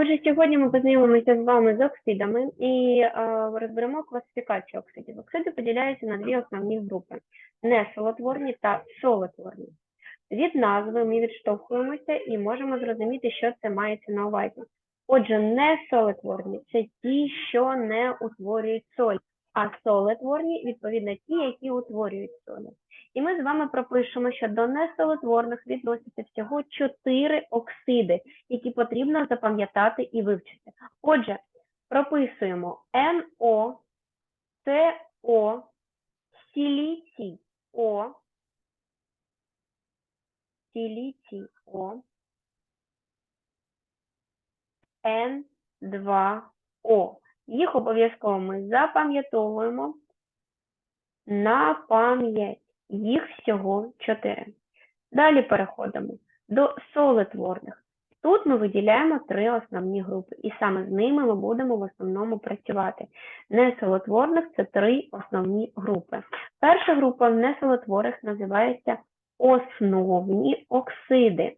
Отже, сьогодні ми познайомимося з вами з оксидами і е, розберемо класифікацію оксидів. Оксиди поділяються на дві основні групи: несолотворні та солотворні. Від назви ми відштовхуємося і можемо зрозуміти, що це мається на увазі. Отже, несолотворні це ті, що не утворюють соль, а солотворні, відповідно, ті, які утворюють солі. І ми з вами пропишемо, що до несолотворних відносяться всього чотири оксиди, які потрібно запам'ятати і вивчити. Отже, прописуємо НО, СО, сіліцій О, сіліцій О, Н2О. Їх обов'язково ми запам'ятовуємо на пам'ять. Їх всього чотири. Далі переходимо до солитворних. Тут ми виділяємо три основні групи, і саме з ними ми будемо в основному працювати. Несолотворних це три основні групи. Перша група в несолотворих називається основні оксиди.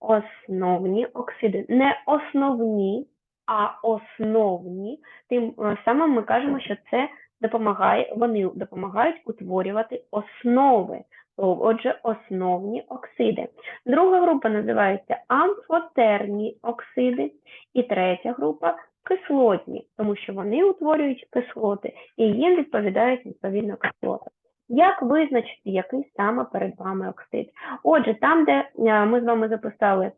Основні оксиди. Не основні, а основні. Тим е, самим ми кажемо, що це допомагає, вони допомагають утворювати основи, отже, основні оксиди. Друга група називається амфотерні оксиди, і третя група кислотні, тому що вони утворюють кислоти, і їм відповідають відповідно кислоти. Як визначити, який саме перед вами оксид? Отже, там, де е, ми з вами записали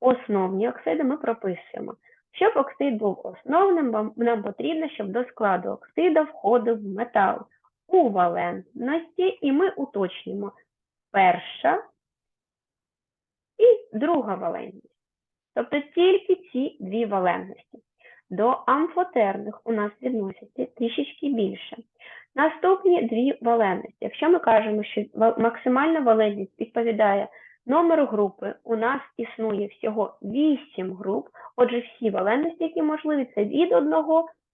основні оксиди, ми прописуємо. Щоб оксид був основним, нам потрібно, щоб до складу оксида входив метал у валентності, і ми уточнюємо перша і друга валентність. Тобто тільки ці дві валентності. До амфотерних у нас відносяться трішечки більше. Наступні дві валентності. Якщо ми кажемо, що максимальна валентність відповідає номеру групи, у нас існує всього 8 груп, отже, всі валентності, які можливі, це від 1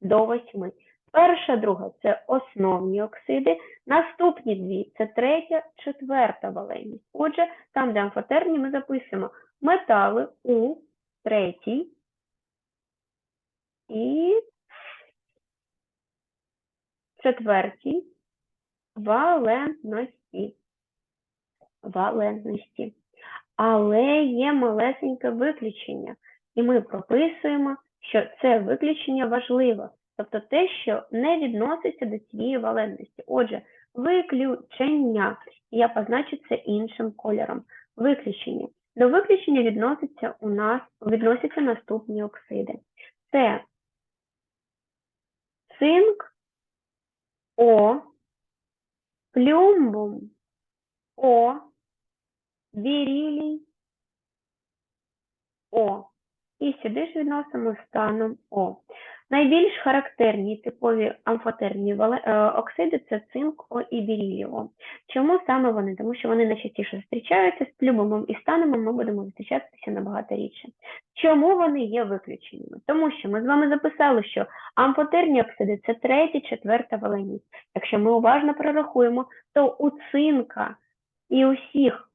до 8. Перша, друга це основні оксиди, наступні дві це третя, четверта валентність. Отже, там, де амфотерні, ми записуємо метали у третій і четвертій валентності. Валентності. Але є малесеньке виключення, і ми прописуємо, що це виключення важливо, тобто те, що не відноситься до цієї валентності. Отже, виключення, я позначу це іншим кольором. Виключення. До виключення відносяться у нас відносяться наступні оксиди. Це цинк, О, плюмбум, О, вірілій, О. І сюди ж відносимо станом О. Найбільш характерні типові амфотерні е, оксиди це цинк О і біріліо. Чому саме вони? Тому що вони найчастіше зустрічаються з плюмомом і станом ми будемо зустрічатися набагато рідше. Чому вони є виключеннями? Тому що ми з вами записали, що амфотерні оксиди це третя, четверта валеність. Якщо ми уважно прорахуємо, то у цинка і усіх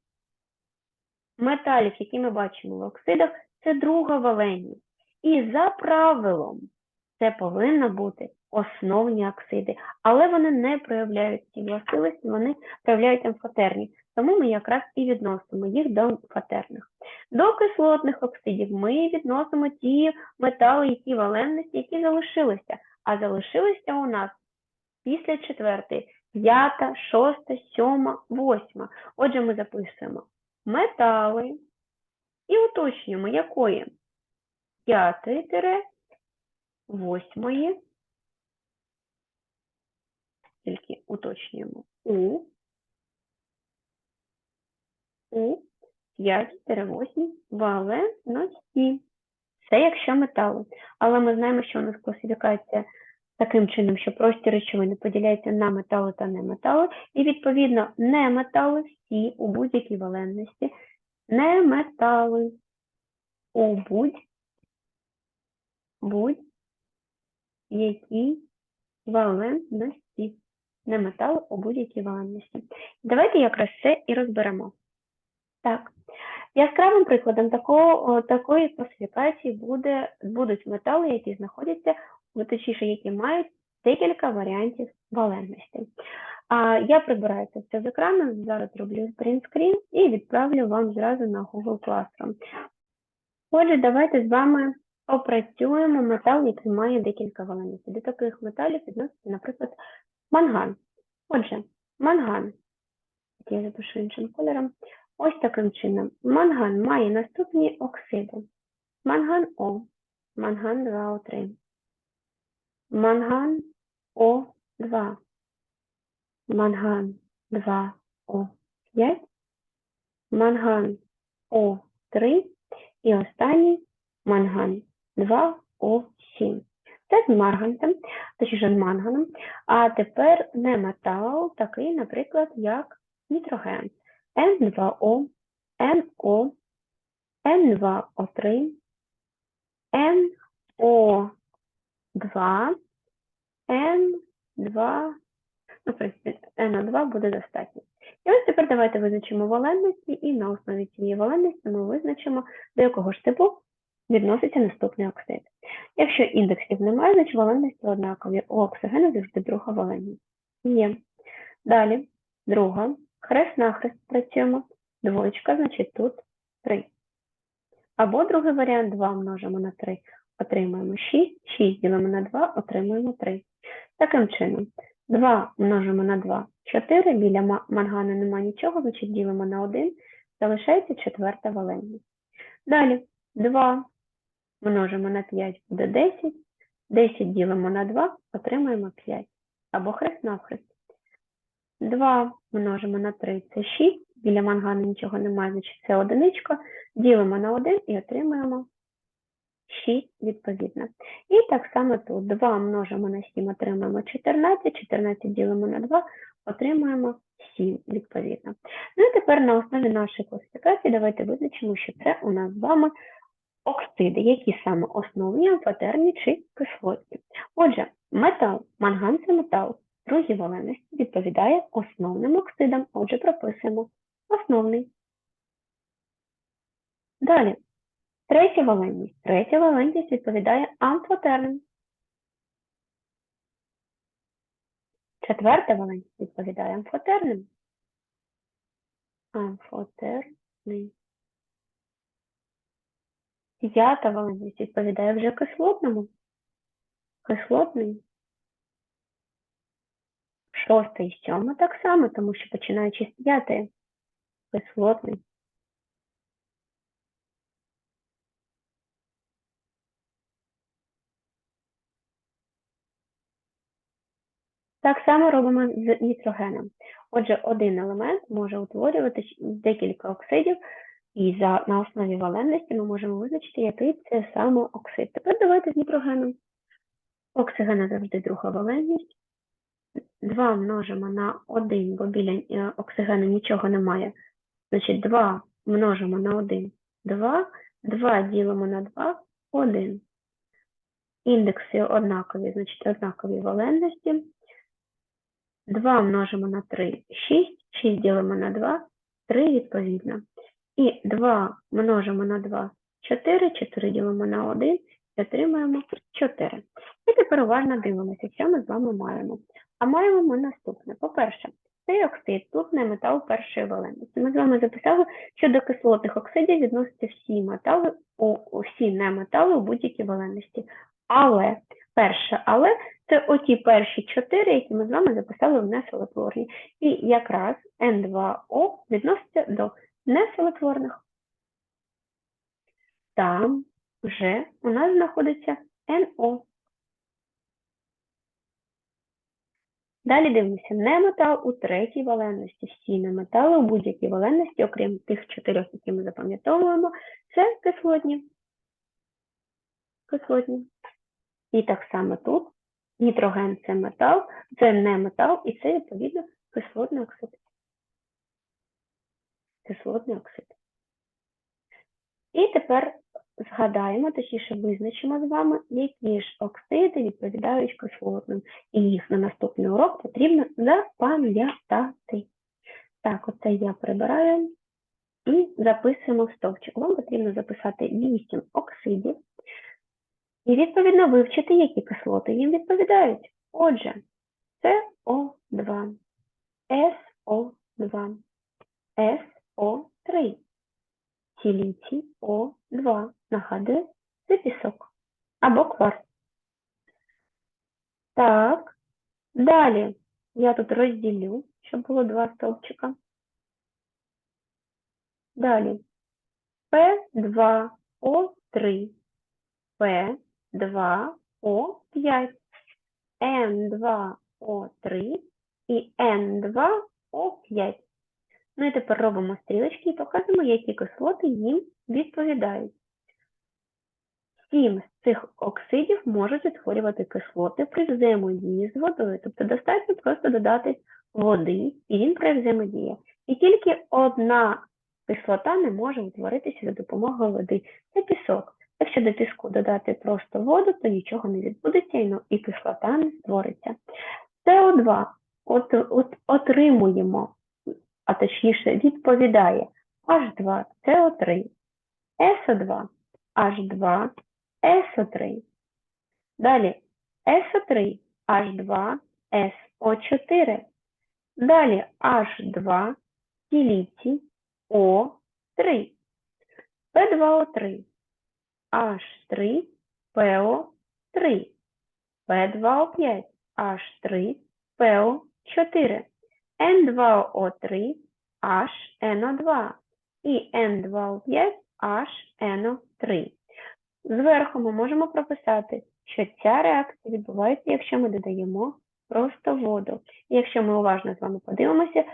металів, які ми бачимо в оксидах, це друга валенність. І за правилом це повинно бути основні оксиди, але вони не проявляють ці властивості, вони проявляють амфотерні. Тому ми якраз і відносимо їх до амфотерних. До кислотних оксидів ми відносимо ті метали, які валенності, які залишилися. А залишилися у нас після четвертої, п'ята, шоста, сьома, восьма. Отже, ми записуємо метали. І уточнюємо, якої? П'ятої тире восьмої, тільки уточнюємо. У. У 5-8 валентності. Це якщо метали. Але ми знаємо, що у нас класифікація таким чином, що прості речовини поділяються на метали та неметали, і, відповідно, неметали всі у будь-якій валентності, неметали у будь-якій будь якій валентності. Не метал у будь-якій валентності. Давайте якраз це і розберемо. Так, Яскравим прикладом такого, такої класифікації буде, будуть метали, які знаходяться, точніше, які мають декілька варіантів валентності. А я прибираю це все з екрану, зараз роблю принтскрін і відправлю вам зразу на Google Classroom. Отже, давайте з вами опрацюємо метал, який має декілька валентностей. До таких металів відноситься, наприклад, манган. Отже, манган, я запишу іншим кольором, ось таким чином. Манган має наступні оксиди. Манган О, манган 2О3, манган О2, манган 2О5, манган О3 і останній манган 2О7. Це з марганцем, точніше з манганом. А тепер не метал, такий, наприклад, як нітроген. N2O, NO, N2O3, NO2, N2, ну, в принципі, NO2 буде достатньо. І ось тепер давайте визначимо валентності, і на основі цієї валентності ми визначимо, до якого ж типу відноситься наступний оксид. Якщо індексів немає, значить валентності однакові. У оксигену завжди друга валентність. Є. Далі, друга, хрест-нахрест працюємо. Двоєчка, значить тут 3. Або другий варіант 2 множимо на 3, отримаємо 6, 6 ділимо на 2, отримуємо 3. Таким чином, 2 множимо на 2, 4, біля мангану немає нічого, значить ділимо на 1, залишається четверта валентність. Далі 2 множимо на 5 буде 10, 10 ділимо на 2, отримаємо 5. Або хрест-навхрест. 2 множимо на 3 це 6, біля мангану нічого немає, значить це одиничка, ділимо на 1 і отримуємо 6 відповідно. І так само тут 2 множимо на 7, отримаємо 14, 14 ділимо на 2, отримуємо 7 відповідно. Ну і тепер на основі нашої класифікації давайте визначимо, що це у нас з вами оксиди, які саме основні, амфотерні чи кислотні. Отже, метал, манган це метал, другі валенності відповідає основним оксидам, отже, прописуємо основний. Далі, третя валенність. Третя валенність відповідає амфотерним. Четверта валенність відповідає амфотерним. Амфотерний. П'ята валенність відповідає вже кислотному. Кислотний. Шоста і сьома так само, тому що починаючи з п'ятої. Кислотний. Так само робимо з нітрогеном. Отже, один елемент може утворювати декілька оксидів, і за, на основі валентності ми можемо визначити, який це саме оксид. Тепер давайте з нітрогеном. Оксигена завжди друга валентність. 2 множимо на 1, бо біля е, оксигену нічого немає. Значить, 2 множимо на 1 2, 2 ділимо на 2 1. Індекси однакові, значить, однакові валентності. 2 множимо на 3 6, 6 ділимо на 2, 3 відповідно. І 2 множимо на 2 4, 4 ділимо на 1 і отримаємо 4. І тепер уважно дивимося, що ми з вами маємо. А маємо ми наступне. По-перше, цей оксид тут не метал першої валентності. Ми з вами записали, що до кислотних оксидів відносяться всі метали, всі неметали у будь-якій валентності. Але, перше, але це оті перші чотири, які ми з вами записали в неселотворні. І якраз N2O відноситься до неселотворних. Там вже у нас знаходиться NO. Далі дивимося, неметал у третій валенності. Всі неметали у будь-якій валенності, окрім тих чотирьох, які ми запам'ятовуємо, це кислотні. Кислотні. І так само тут нітроген це метал, це не метал, і це, відповідно, кислотний оксид. Кислотний оксид. І тепер згадаємо, точніше визначимо з вами, які ж оксиди відповідають кислотним. І їх на наступний урок потрібно запам'ятати. Так, оце я прибираю. і записуємо в стовпчик. Вам потрібно записати 8 оксидів і відповідно вивчити, які кислоти їм відповідають. Отже, СО2, СО2, СО3, сіліцій О2. Нагадую, це пісок або кварц. Так, далі я тут розділю, щоб було два стовпчика. Далі P2O3, P2O5, N2O3 і N2O5. Ну і тепер робимо стрілочки і показуємо, які кислоти їм відповідають. Сім з цих оксидів можуть утворювати кислоти при взаємодії з водою. Тобто достатньо просто додати води, і він взаємодіє. І тільки одна кислота не може утворитися за допомогою води. Це пісок. Якщо до піску додати просто воду, то нічого не відбудеться і, ну, і кислота не створиться. СО2 от, от, отримуємо, а точніше відповідає H2, СО3, СО2, H2, СО3. Далі СО3, H2, СО4. Далі H2, сіліцій, О3. P2O3, H3, PO3. P2O5, H3, PO4. N2O3, HNO2 і N2O5, HNO3. Зверху ми можемо прописати, що ця реакція відбувається, якщо ми додаємо просто воду. І якщо ми уважно з вами подивимося,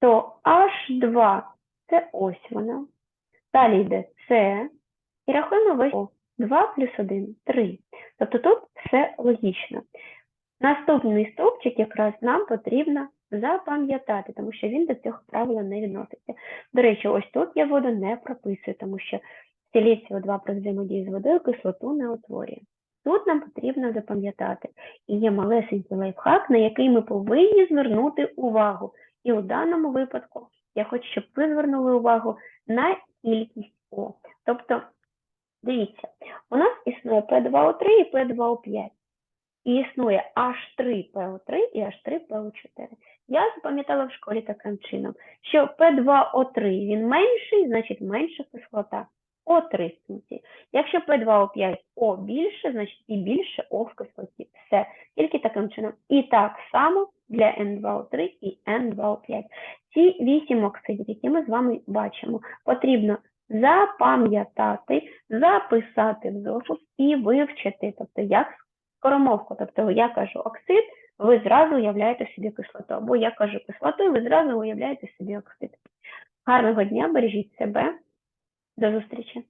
то H2 це ось вона. Далі йде С, і рахуємо весь О. 2 плюс 1 – 3. Тобто тут все логічно. Наступний стовпчик якраз нам потрібно запам'ятати, тому що він до цього правила не відноситься. До речі, ось тут я воду не прописую, тому що сіліцій 2 при взаємодії з водою кислоту не утворює. Тут нам потрібно запам'ятати, і є малесенький лайфхак, на який ми повинні звернути увагу. І у даному випадку я хочу, щоб ви звернули увагу на кількість О. Тобто, дивіться, у нас існує P2O3 і P2O5. І існує H3PO3 і H3PO4. Я запам'ятала в школі таким чином, що P2O3 він менший, значить менша кислота. О3 в кінці. Якщо P2O5 О більше, значить і більше О в кислоті. Все. Тільки таким чином. І так само для N2O3 і N2O5. Ці вісім оксидів, які ми з вами бачимо, потрібно запам'ятати, записати в зошит і вивчити. Тобто, як скоромовку. Тобто, я кажу оксид, ви зразу уявляєте собі кислоту. Або я кажу кислоту, ви зразу уявляєте собі оксид. Гарного дня, бережіть себе. До зустрічі!